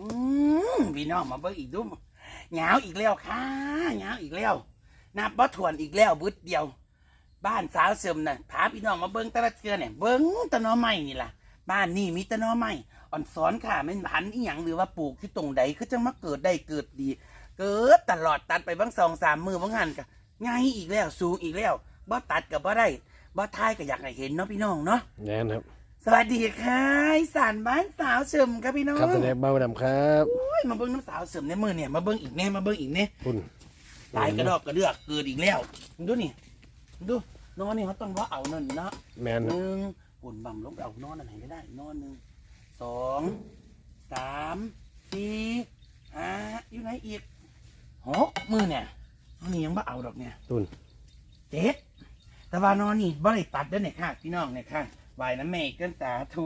อืมพี่น้องมาเบิ่งอีกดูเหงาอีกแล้วค่ะเหงาอีกแล้วนับบ่ถวนอีกแล้วบึดเดียว บ้านสาวเสริมน่ะพาพี่น้องมาเบิ่งตะละเทือเนี่ยเบิ่งตะนอไม้นี่ล่ะ บ้านนี่มีตะนอไม้อ่อนสอนค่ะม่นพันอีหยังหรือว่าปลูกที่ตรงใดคือจังมาเกิดได้เกิดดี เกิดตลอดตัดไปบางสองสามมือบางหันกะง่ายอีกแล้ว สูงอีกแล้วบ่ตัดกับบ่ได้บ่ทายก็อยากให้เห็นเนาะพี่น้องเนาะแน่นครับ สวัสดีค่ะอีสานบ้านสาวเสริมครับพี่น้องครับแสดงเบาดำครับโอ้ยมาเบิ้งน้ำสาวเสริมในมือเนี่ยมาเบิ้งอีกแน่มาเบิ้งอีกแน่คุณ หลายกระดอกกระเดือกเกิดอีกแล้วดูนี่ดูนอนนี่เขาต้องว่าเอานั่นเนาะแมนหนึ่งปุ่นบ่ำลงไปเอานอนอันไหนก็ได้นอนหนึ่งสองสามสี่ห้าอยู่ไหนอีกหกมือเนี่ยนอนนี่ยังบ่เอาดอกเนี่ยตุนเจ็ดแต่ว่านอนนี่บ่ได้ตัดเด้อเนี่ยค่ะพี่น้องเนี่ยค่ะ วายน้ำเมฆเกินตาทู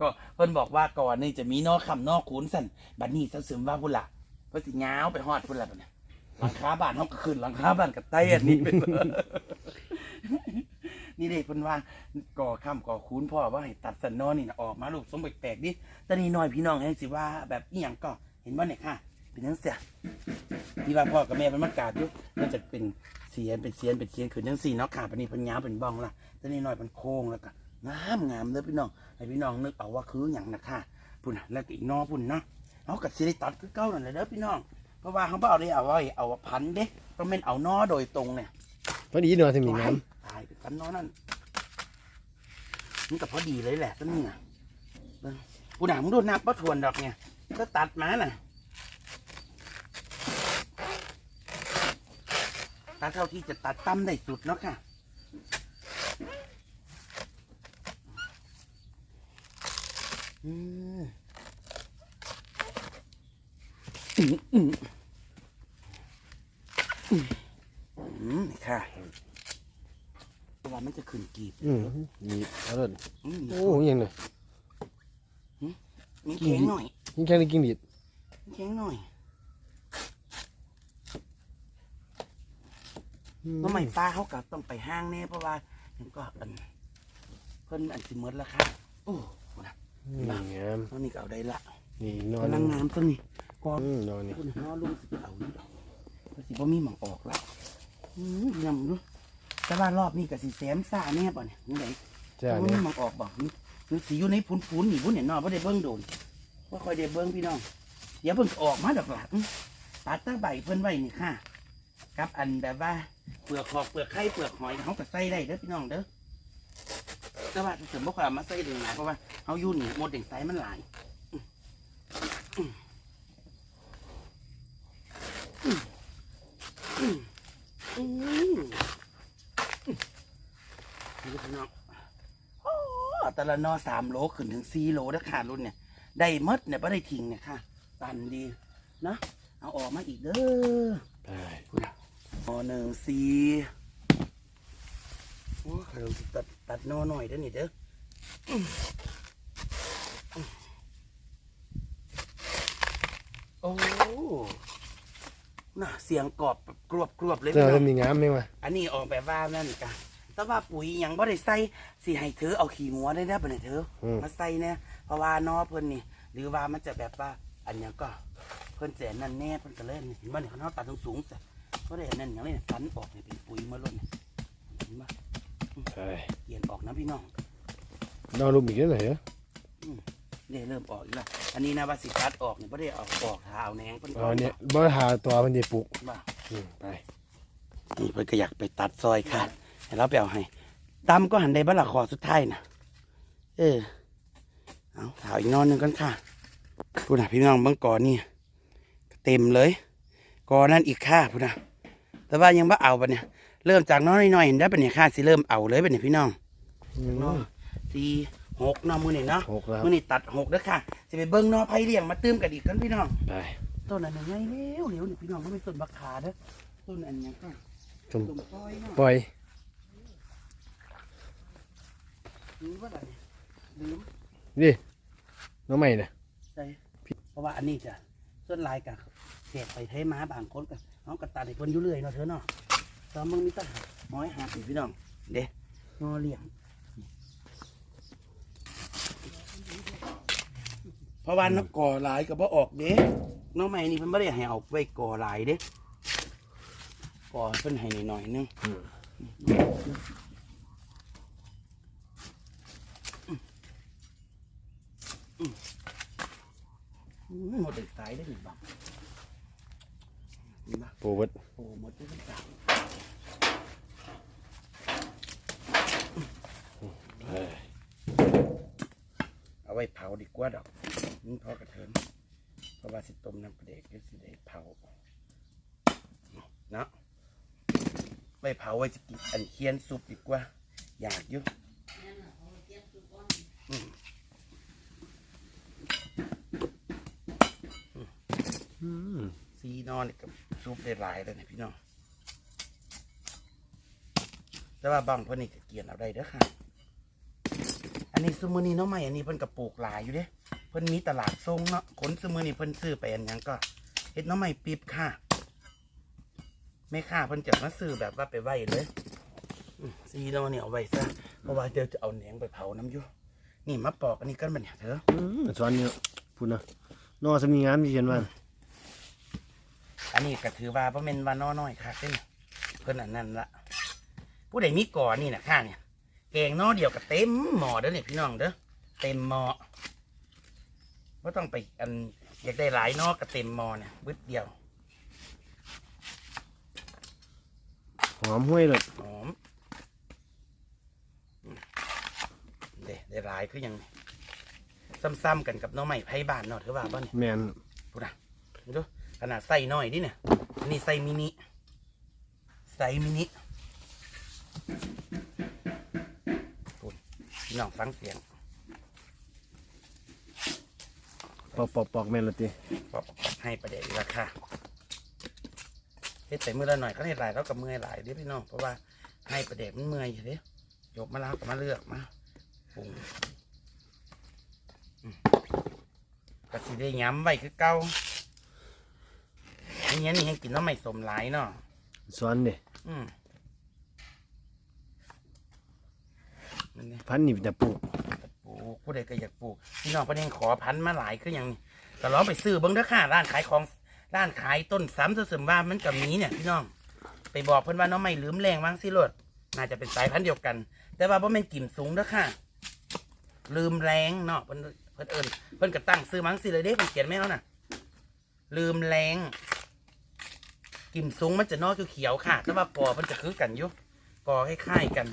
ก็เพิ่นบอกว่าก่อนนี่จะมีนอกคำนอกขุนสั่นบัดนี้เสริมว่าพุ่นละเพิ่นสิย้าวไปฮอดพุ่นละบัดนี่ยหลังคาบ้านเฮาก็ขึ้นหลังคาบ้านกับใต้อันนี้เป็นนี่เด็กเพิ่นว่าก่อคำก่อคูนพ่อว่าให้ตัดสันนอนนี่นะออกมาลูกสมแปลกๆดิแต่นี่น้อยพี่น้องให้สิว่าแบบอีหยังก็เห็นบ่เนี่ยค่ะ เป็นจังเสียที่ว่าพ่อกับแม่เป็นมากราดอยู่มันจะเป็นเสียนเป็นเสียนเป็นเสียนขึ้นจังสี่เนาะค่ะปนนี้เพิ่นยาวเป็นบ้องละแต่นี่น้อยเป็นโค้งแล้วก็ งามงามเด้อพี่น้องให้พี่น้องนึกเอาว่าคือหยังนะค่ะพุ่นน่ะแล้วก็อีกนอพุ่นเนาะเอากับสิได้ตัดคือเก่านั่นแหละเด้อพี่น้องเพราะว่าเขาบ่เอาได้เอาไว้เอาพันเด้ก็แม่นเอานอโดยตรงเนี่ยพอดีหน่อยที่มีน้ตายไปกันนอนนั่นมันก็พอดีเลยแหละก็นี่นะเบิ่งกูหนามึงโดนนับว่าทวนดอกเนี่ยก็ตัดมาน่ะตัดเท่าที่จะตัดตั้มได้สุดเนาะค่ะอืมอืมอืมอืมอืมนี่ ค่ะเพราะว่ามันจะขึ้นกีบอืมมีเอาเลยอืมโอ้ยังเลยมีแข็งหน่อยยิงแค่ได้กินดิดมีแข็งหน่อยเมื่อใหม่ป้าเขากับต้องไปห้างแน่เพราะว่ายังก็อันเพิ่นอันสิเมดแล้วค่ะโอ้ นะนี่งามตอนนี้ก็เอาได้ละนี่นอนกำลังงามต้นนี้ก็อืมนอนนี่คุณน้อลุงสิไปเอาอยู่ดอกเพราะสิบ่มีหมองออกละอืมยำดูแต่ว่ารอบนี้ก็สิแซมซ่าแน่ป่ะเนี่ยนี่ไหนจ้าบ่เนี่มียหมองออกบ่นี่คือสิอยู่ในพุนๆนี่พุ่นเนี่ยเนาะบ่ได้เบิ่งโดนว่าคอยได้เบิ่งพี่น้อง เดี๋ยวเพิ่นออกมาดอกหล่ะอื้อตัดตั้งใบเพิ่นไว้นี่ค่ะครับอันแบบว่า เปลือกหอกเปลือกไข่เปลือกหอยเขาก็ใส่ได้เด้อพี่น้องเด้อ แต่ว่าเสริมบ่ความมาใส่ดึงหลายเพราะว่าเฮาอยู่นี่หมดแดงไซมันหลายนี่พี่น้องโอ้แต่ละนอสามโลขึ้นถึงสี่โลนะค่ะรุ่นเนี่ย ได้มดเนี่ยไม่ได้ทิ้งเนี่ยค่ะ ตันดีเนาะเอาออกมาอีกเด้อไปนอหนึ่งสี่ ขนมตัดตัดนอหน่อยเด้อนี่เด้ออืมอืมโอ้น่ะเสียงกรอบแบบกรวบกรวบๆเลยเจ้าพี่น้จะองมีงามไหมวะอันนี้ออกแบบว่านั่นกะแต่ว่าปุ๋ยหยังบ่ได้ใส่สิให้เธอเอาขี้งัวได้แล้วบ่เนี่ยเธออืมมาใส่เนี่ยเพราะว่านอเพิ่นนี่ หรือว่ามันจะแบบว่า อันหยังก็ เพิ่นแสนนั่นแน่เพิ่นก็เล่นเห็นบ่เนี่ยเขาเอาตัดสูงๆจ้ะบ่ได้อันนั่นหยังเลยเนี่ยฟันออกเนี่ยเป็นปุ๋ยมาล้นเนี่ยเห็นบ่ไป เปลี่ยนออกนะพี่น้องนอนรูปอีกแล้วเหรอเนี่ยเริ่มออกอีกแล้ว อันนี้นะว่าสิตัดออกเนี่ยบ่ได้เอาออกหาเอาแหนงเพิ่นอ๋อเนี่ยบ่หาตัวมันจะปลูกบ่อืมไปนี่เพิ่นก็อยากไปตัดซอยค่ะให้เราไปเอาให้ตามก็หันได้บ่ล่ะขอสุดท้ายน่ะเออเอาถาวอีกนอนหนึ่งกันค่ะพูดนะพี่น้องเบิ่งก่อนนี่เต็มเลยก่อนนั่นอีกค่าพูดนะแต่ว่ายังบ่เอาปะเนี่ย เริ่มจากน้อยๆเห็นได้ปะเนี่ยค่าสิเริ่มเอาเลยปะเนี่ยพี่น้องอืมเนาะสี่หกเนาะมือนี่เนาะหกแล้วมือนี่ตัดหกเด้อค่ะสิไปเบิ่งเนอไผ่เลี้ยงมาตื้มกันอีกกันพี่น้องไปต้นอันนั้นไงเร็วเร็วนี่พี่น้องก็ไม่ต้นบักขาเด้อต้นอันนี้ค่ะชมต้นปอยเนาะปล่อยลืมว่าอะไรลืมดิน้องใหม่น่ะใช่เพราะว่าอันนี้จะส่วนลายกับเศษไปเทม้าบางคนก็น้องกระตัดให้เพิ่นอยู่เรื่อยเนาะเธอเนาะ ตอนมึงมีแตั้งน้อยหักนี่พี่น้อง เด้งอเลี้ยงพอราะว่าน้ำก่อหลายก็บ่ออกเด้น้องใหม่นี่เพิ่นบ่ได้ให้เอาไว้ก่อหลายเด้ก่อเพิ่นให้หน่อยๆนึงอืมอืมหมดเลยสายได้หนึ่งบังนี่มาปูเบิดโอ้หมดได้สามเอ้ย เอาไว้เผาดีกว่าดอกนี่พอกระเทินเพราะว่าสิต้มน้ำปลาเด็กก็สิได้เผาเนาะไว้เผาไว้จะกินอันเคียนซุปดีกว่า อยากอยู่อืมซีนอนกับซุปได้หลายเลยนะพี่น้องแต่ว่าบางพิ่นนี่ก็เกลียนเอาได้เด้อค่ะ นนี้ซุมือนี้เน้องใหม่อันนี้เพิ่นก็ปลูกหลายอยู่เด้เพิ่นมีตลาดทรงเนาะขนซุมือนี้เพิ่นซื้อไปอันหยังก็เฮ็ดหน้องใหม่ปีบค่ะแม่ค้าเพิ่นจะมาซื้อแบบว่าไปไว้เลยอืมซีนอนนี่เอาไว้ซะเพราะว่าเดี๋ยวจะเอาแหนงไปเผาน้ำอยู่นี่มาปอกอันนี้กันบัดเนี่ยเถอะอืมสอนเนี่ยพูดนะนอสมีงามที่เขียนว่าอันนี้ก็ถือว่าเพราะเป็นวานน้อน้อยค่ะเด้อเพิ่นอันนั้นละผู้ใดมีก่อนี่นะข้าเนี่ย แกงน้อเดียวกับเต็มหม้อเด้อเนี่ยพี่น้องเด้อเต็มหม้อว่าต้องไปอันอยากได้หลายนอกกับเต็มหม้อเนี่ยบึดเดียวหอมห้วยเลยหอมอืมเด้ได้หลายคือหยังซ้ำๆกันกับหน้องใหม่ไผ่บานเนาะถือว่าบ้านแมนพูดนะดูขนาดไส้น้อยดิเนี่ยอันนี้ไส้มินิไส้มินิพูด พี่น้องฟังเสียงปอกปอกปอกแมนละตีบอกให้ประเดี๋ยวราคาเฮ็ดใส่มือละหน่อยก็เฮ็ดหลายแล้วกับมือหลายเด้อพี่น้องเพราะว่าให้ประเดี๋ยวมันเมื่อยอยู่เด้ยกมาแล้วก็มาเลือกมาปรุงอืมก็สิได้ย้ำไว้คือเก่าอันนี้นี่ให้กินแล้วไม่สมหลายเนาะสอนเด้อืม นั่นนี่พันนี่จะปลูกปลูกผู้ใดก็อยากปลูกพี่น้องประเด็นขอพันธุ์มาหลายคืออย่างนี้ก็ลองไปซื้อเบิ้งเด้อค่ะร้านขายของร้านขายต้นซ้ำเสริมว่ามันกับมีเนี่ยพี่น้องไปบอกเพิ่นว่าน้องไม่ลืมแรงวางสิโลดน่าจะเป็นสายพันธุ์เดียวกัน แต่ว่าบ่แม่นกิ่มสูงเด้อค่ะ ลืมแรงเนาะเพิ่นเพิ่นเอิ้นเพิ่นก็ตั้งซื้อมังสิเลยเด้เพิ่นเขียนไม่เอาน่ะ ลืมแรงกิ่มสูงมันจะนอกเขียวๆค่ะ แต่ว่าปอมันจะคือกันอยู่ปอคล้ายๆกัน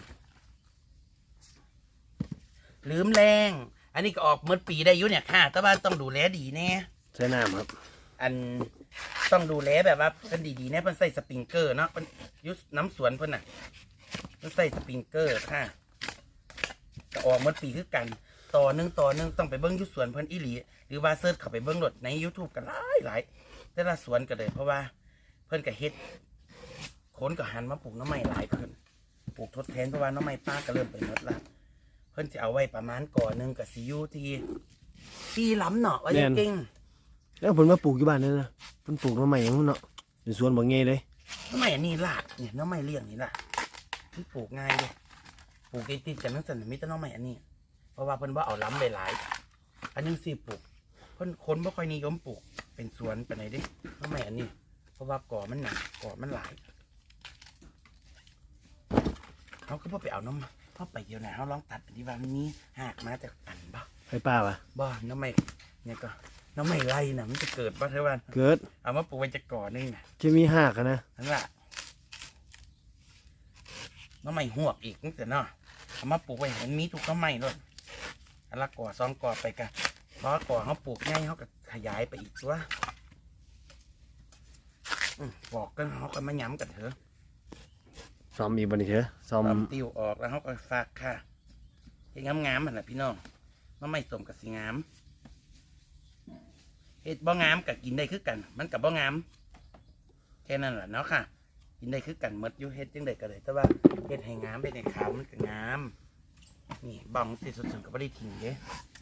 ลืมแรง อันนี้ก็ออกเมื่อปีได้อยู่เนี่ยค่ะ แต่ว่าต้องดูแลดีแน่ใส่น้ำครับ อันต้องดูแลแบบว่าเป็นดีๆแน่เพิ่นใส่สปริงเกอร์เนาะเพิ่นอยุสน้ำสวนเพิ่นน่ะเพิ่นใส่สปริงเกอร์ค่ะก็ออกเมื่อปีคือกัน ต่อหนึงต่อหนึงต้องไปเบิ้งอยุสวนเพิ่นอีหลีหรือว่าเซิร์ชเข้าไปเบิ้งรถใน YouTube กันหลายหลายแต่ละสวนก็เลย เพราะว่าเพิ่นก็เฮ็ดคนก็หันมาปลูกหน้ำไม้หลายขึ้นปลูกทดแทนเพราะว่าหน้ำไม้ป้าก็เริ่มไปหมดละเพิ่นจะเอาไว้ประมาณก่อหนึงกับซียูที่ที่ล้ำเนาะว่าจะเก่งแล้วผลมาปลูกอยู่บ้านนั่นนะเพิ่นปลูกมาใหม่ยังเนาะเป็นสวนบ่เงยเลยน้ำไม้อันนี้ลากเนี่ยน้ำไม้เลี้ยงนี่ล่ะมันปลูกง่ายเลยปลูกติดๆกันนั่นสันมิตรน้ำไม้อันนี้ เพราะว่าเพิ่นว่าเอาล้ำหลายๆอันยังสี่ปลูก เพิ่นคนบ่ค่อยนิยมปลูก เป็นสวนไปไหนใดเดิน้ำไม้อันนี้ เพราะว่าก่อมันหนักก่อมันหลายเขาก็พ่ไปเอาน้ำ พ่อไปเดียวนะเขาลองตัดอันที่ว่ามันมีหากมาจากอันบ่ไฟป้าวะบ่น้ำไม้เนี่ยก็น้ำไม้ไรน่ะมันจะเกิดบ่เท่าวันเกิด เอามาปลูกไว้จะก่อนึงน่ะจะมีหักอะนะนั่นแหละน้ำใหม่หวกอีกตั้งแต่เนาะเอามาปลูกไว้เห็นมีทุกน้ำใหม่เลยอันละก่อสองก่อไปกันเพราะว่าก่อเขาปลูกง่ายเขาก็ขยายไปอีกตัวอืมบอกกันเขาก็มาย้ำกันเถอะ ซ้อมอีกบันนี้เถอะซ้อมตำติวออกแล้วเขาก็ฝากค่ะเฮ็ดงามๆมันแหละพี่น้องน้ำใหม่สมกับสีงามเฮ็ดบ่งามกับกินได้คือกัน มันกับบ่งามแค่นั้นแหละเนาะค่ะ กินได้คือกันหมดอยู่เฮ็ดจังไดก็เลยแต่ว่าเฮ็ดให้งามเฮ็ดให้ขาวมันก็งาม นี่บังสิสุดๆก็บ่ได้ทิ้งเด้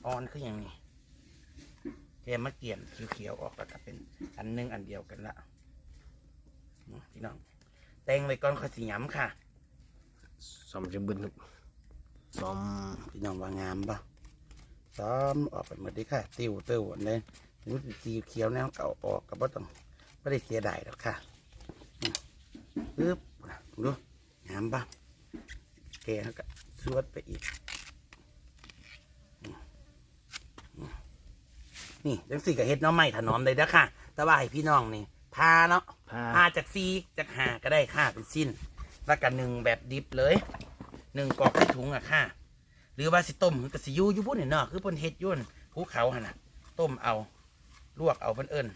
อ่อนคืออย่างนี้แค่มาเกี่ยนเขียวๆออกแล้วก็เป็นอันหนึงอันเดียวกันละอืมพี่น้อง แต่งไว้ก่อนค่อสิย้ำค่ะซ้อมจะบึนครับซ้อมพี่น้องว่างามปะซ้อมออกไปหมดดีค่ะ ติวเติวอันนี้รู้สึกสีเขียวแนวเก่าออกก็บ่ต้องไม่ได้เสียดายหรอกค่ะปึ๊บดูงามปะแกก็สวดไปอีก นี่จังสี่กับเฮ็ดน้องใหม่ถนอมเลยนะค่ะ แต่ว่าให้พี่น้องนี่พาเนาะ พาพาจากซีจากหาก็ได้ค่ะเป็นสิ้น แล้วกันหนึ่งแบบดิบเลยหนึ่งกอกที่ถุงอะค่ะ หรือว่าสิต้มก็สิอยูอยู่พุ่นเนี่ยเนาะคือเพิ่นเฮ็ดอยุ่นภูเขาหั่นน่ะต้มเอาลวกเอาเพิ่นเอิ้น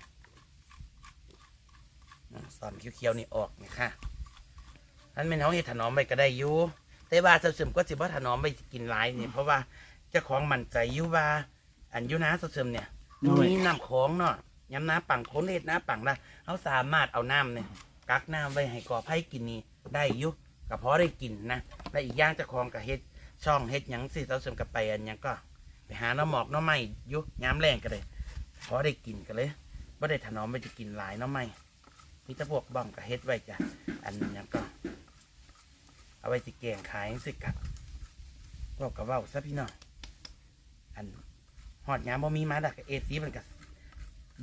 อืมสอนเขียวๆนี่ออกนี่ค่ะอันแม่นเฮาเฮ็ดถนอมไว้ก็ได้อยู่แต่ว่าเสริมๆก็สิบ่ถนอมไว้กินหลายนี่เพราะว่าเจ้าของมั่นใจอยู่ว่าอันอยู่นะเสริมๆเนี่ยน้อยมีน้ำของเนาะ ย้ำน้ำปังโคนเฮ็ดน้ำปังละเขาสามารถเอาน้ำเนี่ยกักน้ำไว้ให้กอไผ่กินนี่ได้อยุก็พอได้กินนะและอีกอย่างเจะคลองกับเฮ็ดช่องเฮ็ดหยังสิเราสริมกับไปอันหยังก็ ไปหาน้ำหมอกน้ำไม้อยุย้ำแรงก็เลยพอได้กินกันเลยว่าได้ถนอมไปจะกินหลายน้ำไม้มีแต่พวกบ้องกับเฮ็ดไว้จ้ะอันหยังก็ เอาไว้สิแกงขายสิกะพวกกับว่าซะพี่น้องอันหอดยามบ่มีมาดักเอซีมันกับ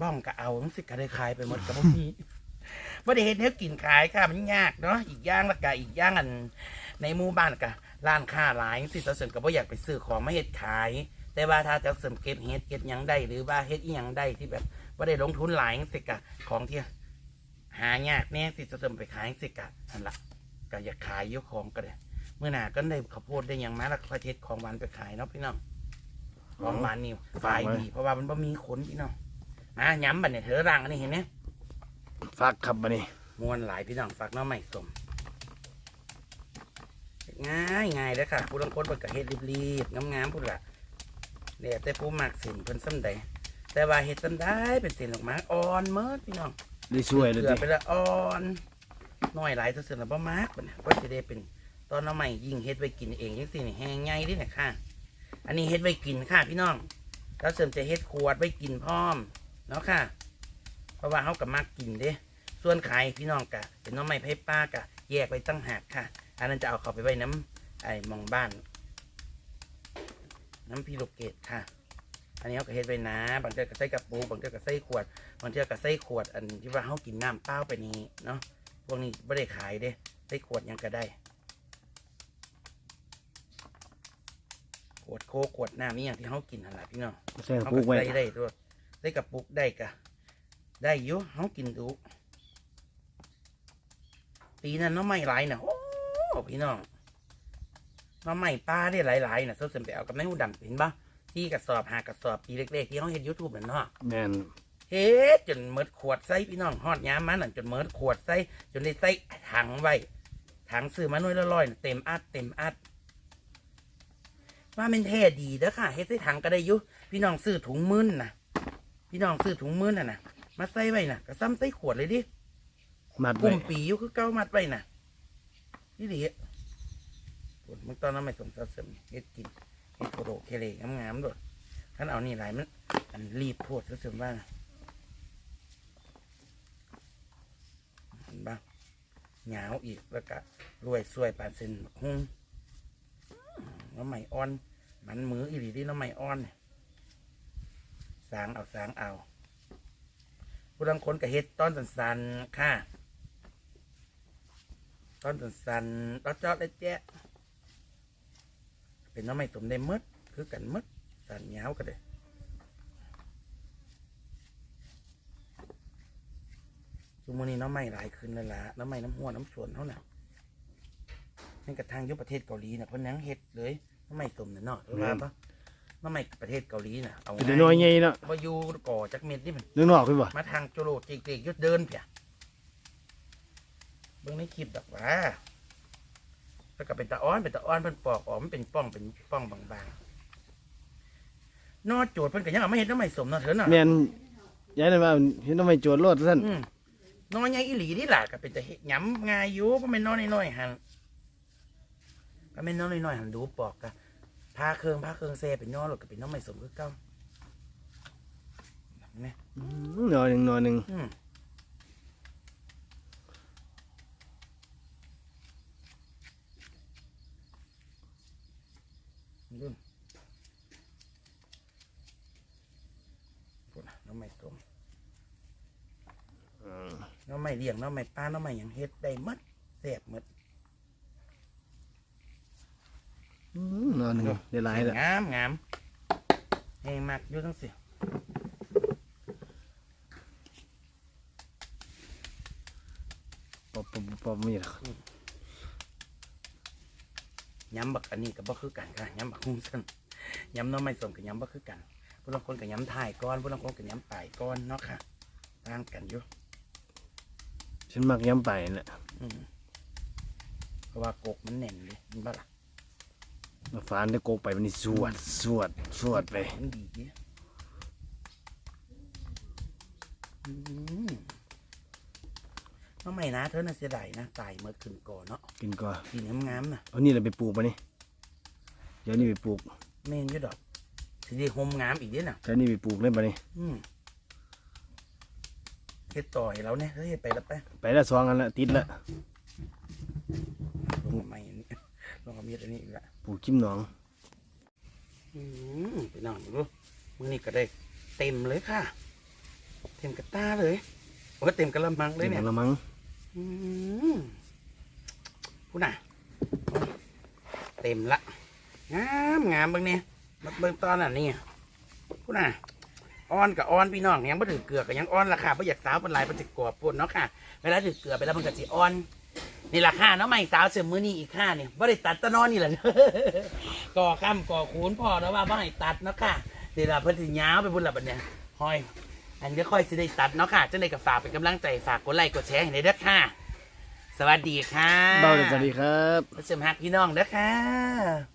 บ้องก็เอาทั้งสิกะได้ขายไปหมดกับพวกนี้ว่าได้เห็นเนื้อกินขายค่ะมันยากเนาะอีกอย่างละกะอีกอย่างอัน ในหมู่บ้านกะร้านค้าหลายสิเราเสริมกับว่าอยากไปซื้อของมาเฮ็ดขาย แต่ว่าถ้าจะเสริมเก็บเฮ็ดเก็บหยังได้หรือว่าเฮ็ดอีหยังได้ที่แบบว่าได้ลงทุนหลายสิกะของที่หายากแน่สิจะเสริมไปขายสิกะนั่นละก็อยากขายยกของก็เลยเมื่อหนาก็ได้ข้าวโพดได้หยังมาแล้วก็ค่อยเทศของหวานไปขายเนาะพี่น้องของหวานนี่ฝ่ายดีเพราะว่ามันบ่มีขนพี่น้อง มาย้ำบัดเนี่ยเธอรังอันนี้เห็นไหมฟักครับบัดนี้มวนหลายพี่น้องฝากหน้องใหม่สมง่ายง่ายเลยค่ะผู้ลังคนเปิดกับเฮ็ดรีบๆงามๆพูดละเดี๋ยวแต่ผู้มักสินเพิ่นซ้ำใดแต่ว่าเฮ็ดซ้ำได้เป็นเส้นออกมาอ่อนเมิดพี่น้องได้ช่วยเลยเกลือดิไปละอ่อนน้อยหลายตัวเสือละบ่มากบัดเนี่ยก็สิได้เป็นตอนหน้องใหม่ยิ่งเฮ็ดไว้กินเองจังซี่นี่แห้งใหญ่เดิเนี่ยค่ะ อันนี้เฮ็ดไว้กินค่ะพี่น้องแล้วเสริมจะเฮ็ดขวดไว้กินพร้อม เนาะค่ะ เพราะว่าเขากับมากกินเด้ส่วนขายพี่น้องกะเป็นน้องไม้ไผ่ป้ากะ แยกไว้ตั้งหากค่ะ อันนั้นจะเอาเข้าไปไว้น้ำไอ้หมองบ้าน น้ำพีโลเกตค่ะ อันนี้เขาก็เฮ็ดไว้นะบางเทื่อก็ใส่กระปุกบางเทื่อก็ใส่ขวดบางเทื่อก็ใส่ขวด อันที่ว่าเขากินน้ำเปล่าไปนี้เนาะพวกนี้ไม่ได้ขายเด้ใส่ขวดหยังก็ได้ขวดโคกขวดน้ำนี่อย่างที่เขากินนั่นแหละพี่น้องใส่กระเขาปุก็กไว้ใส่ได้ด้วย ใส่กระปุกได้กะได้อยู่เขากินดูปีนั้นน้องไม่หลายนะโอ้พี่น้องน้องไม่ป้าได้หลายๆนะเส้นไปเอากับนายหูดำเห็นปะที่กระสอบหากระสอบปีเล็กๆที่เขาเห็นยูทูบนั่นเนาะแม่นเฮ็ดจนเมิดขวดใส่พี่น้องฮอดยามมันนั่นจนเมิดขวดใส่จนได้ใส่ถังไว้ถังซื้อมาหน่วยละร้อยน่ะเต็มอัดเต็มอัดว่ามันแท้ดีเด้อค่ะเฮ็ดใส่ถังก็ได้อยู่พี่น้องซื้อถุงมื้นน่ะ พี่น้องซื้อถุงมื้นน่ะนะมาใส่ไว้น่ะก็ซ้ำใส่ขวดเลยดิมัดกลุ่ไว้มปีอยู่คือเก้ามัดไว้น่ะนี่ดิปวดมันตอนนั้นไม่สมสารเสริมเฮ็ดกินเฮ็ดโคโรเคเลงามๆด้วยท่านเอานี่หลายมันอันรีบโพดเสริมว่าเห็นบ้างหยาวอีกแล้วก็รวยสวยปานเส้นบักหุ้งน้ำใหม่อ่อน มันมืออีหลีที่น้ำใหม่อ่อนเนี่ย สางเอาสางเอาผู้ลังคนกับเฮ็ดต้อนสันค่ะ ต้นสันๆตอดจอดได้แจ๊ะเป็นน้องไม่สมได้หมดคือกันหมดสันยาวกันเลยชุมนี้น้องไม่หลายขึ้นเลยล่ะน้องไม่น้ำหัวน้ำสวนเท่าน่ะนี่กระทั่งยุประเทศเกาหลีน่ะเพิ่นยังเฮ็ดเลยน้องไม่สมน่ะเนาะเออว่าปะ น้องไม่ประเทศเกาหลีน่ะเอาเป็นน้อยใหญ่เนาะว่าอยู่ก่อจักเม็ดนี่มันนึกนอกคือบ่มาทางโจโรเจกๆยุดเดินเพียเบิ่งในคลิปดอกว่าแล้วก็เป็นตาอ้อนเป็นตาอ้อนเพิ่นปอกออกมันเป็นป้องเป็นป้องบางๆนอโจดเพิ่นก็ยังเอาไม่เห็นน้ำไม่สมเนาะเถอะเนาะแม่นยายนั่นว่าเห็นต้องไม่โจรโลดซั่นอืมนอใหญ่อีหลีนี่ล่ะก็เป็นแต่เฮ็ดหยำง่ายอยู่เพราะมันนอนน้อยๆหันก็แม่นนอนน้อยๆหันดูปอกก็ พาเครื่องพาเครื่องเซไปนอนหรอกกับไปนอนไม่สมคือเก้าเนี่มหน่อยหนึ่งหน่อยหนึ่งอืมน้องไม่สมน้องไม่เลี้ยงน้องใหม่ป้าน้องใหม่หยังเฮ็ดได้หมัดเสียบหมด มนอนหนึ่งได้หลายแล้วงามงามแห้งมากอยู่ทั้งสิปอบปอบปอบมีหรอกย้ำบักอันนี้ก็บ่คือกันค่ะย้ำบักหุ้มสั้นย้ำน้องใหม่สมกับย้ำบ่คือกันผู้ลางคนกับย้ำถ่ายก้อนผู้ลางคนกับย้ำปลายก้อนเนาะค่ะต่างกันอยู่ฉันมักย้ำไปนั่นแหละอืมเพราะว่ากกมันแน่นเลยมันบ้าล่ะมา ฟานได้โกกไปมันนี่สวดสวดสวดไปมันดีเนี่ยอืมน้องใหม่นะเธอน่ะเสียดายนะ ตายเมื่อคืนก่อนเนาะกินก่อนกินงามๆน่ะเอานี่เราไปปลูกปะนี่เดี๋ยวนี่ไปปลูกแม่นอยู่ดอกสิได้โฮมงามอีกเด้อน่ะ เดี๋ยวนี่ไปปลูกเล่นปะนี่อืมเฮ็ดต่อยแล้วเนี่ยเฮ้ยไปแล้วไปไปละสองอันละติดละลงมาใหม่ อันนี้ลงมาเมียดอันนี้อีกละปลูกจิ้มหนองอืมไปนอนดูมือนี้ก็ได้เต็มเลยค่ะ เต็มกระตาเลยโอ้เต็มกระมังเลยเนี่ยละมั้งอืมพูดน่ะเต็มละงามงามเบิ่งเนี่ยมาเบิ่งตอนน่ะนี่พูดน่ะอ้อนกับอ้อนพี่น้องยังบ่ถือเกลือกับยังอ้อนราคาบ่อยากสาวเป็นหลายเป็นจิกกวบปุ่นเนาะค่ะเวลาถือเกลือไปแล้วมันก็สิอ้อน นี่ราคาเนาะใหม่สาวเสริมมือนี่อีกค่าเนี่ยบ่ได้ตัดตะนอนนี่แหละ ก่อข้ามก่อคูนพอแล้วว่าบ่ให้ตัดเนาะค่ะเดี๋ยวเราเพิ่นสิยาวไปพุ่นละบัดเนี่ยห้อย อันนี้ค่อยสิได้ตัดเนาะค่ะจังไดก็ฝากเป็นกำลังใจฝากกดไลค์กดแชร์ให้ได้เด้อค่ะ สวัสดีค่ะเบ้าเลยสวัสดีครับมาเสริมฮักพี่น้องเด้อค่ะ